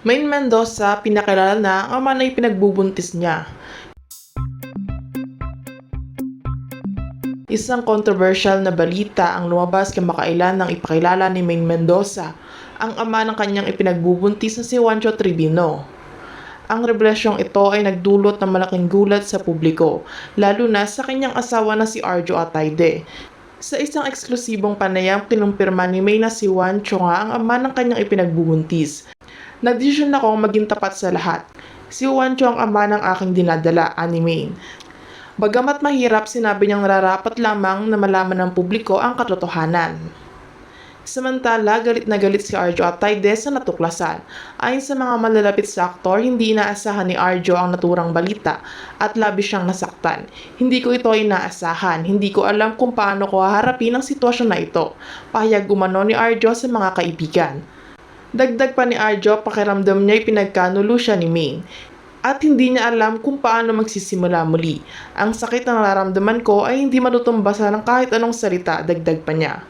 Main Mendoza, pinakilala na ang ama na ipinagbubuntis niya. Isang controversial na balita ang lumabas kamakailan nang ipakilala ni Main Mendoza, ang ama ng kanyang ipinagbubuntis na si Juancho Tribino. Ang revelasyong ito ay nagdulot ng malaking gulat sa publiko, lalo na sa kanyang asawa na si Arjo Atayde. Sa isang eksklusibong panayam, kinumpirma ni May na si Juancho nga ang ama ng kanyang ipinagbubuntis. Nagdesisyon akong maging tapat sa lahat. Si Juancho ang ama ng aking dinadala, ani Main. Bagamat mahirap, sinabi niyang nararapat lamang na malaman ng publiko ang katotohanan. Samantala, galit na galit si Arjo at Taide sa natuklasan. Ayon sa mga malalapit sa aktor, hindi inaasahan ni Arjo ang naturang balita at labis siyang nasaktan. Hindi ko ito inaasahan, hindi ko alam kung paano ko haharapin ang sitwasyon na ito. Pahayag umano ni Arjo sa mga kaibigan. Dagdag pa ni Arjo, pakiramdam niya pinagkanulo siya ni Maine at hindi niya alam kung paano magsisimula muli. Ang sakit na nararamdaman ko ay hindi matutumbasan ng kahit anong salita, dagdag pa niya.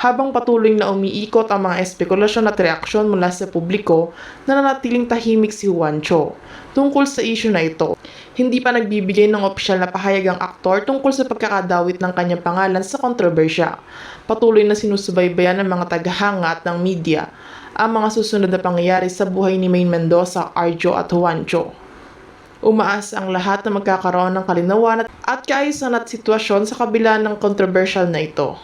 Habang patuloy na umiikot ang mga espekulasyon at reaksyon mula sa publiko, nananatiling tahimik si Juancho tungkol sa issue na ito. Hindi pa nagbibigay ng opisyal na pahayag ang aktor tungkol sa pagkakadawit ng kanyang pangalan sa kontrobersya. Patuloy na sinusubaybayan ng mga tagahanga at ng media ang mga susunod na pangyayari sa buhay ni Main Mendoza, Arjo at Juancho. Umaas ang lahat na magkakaroon ng kalinawan at kaayusan at sitwasyon sa kabila ng kontrobersyal na ito.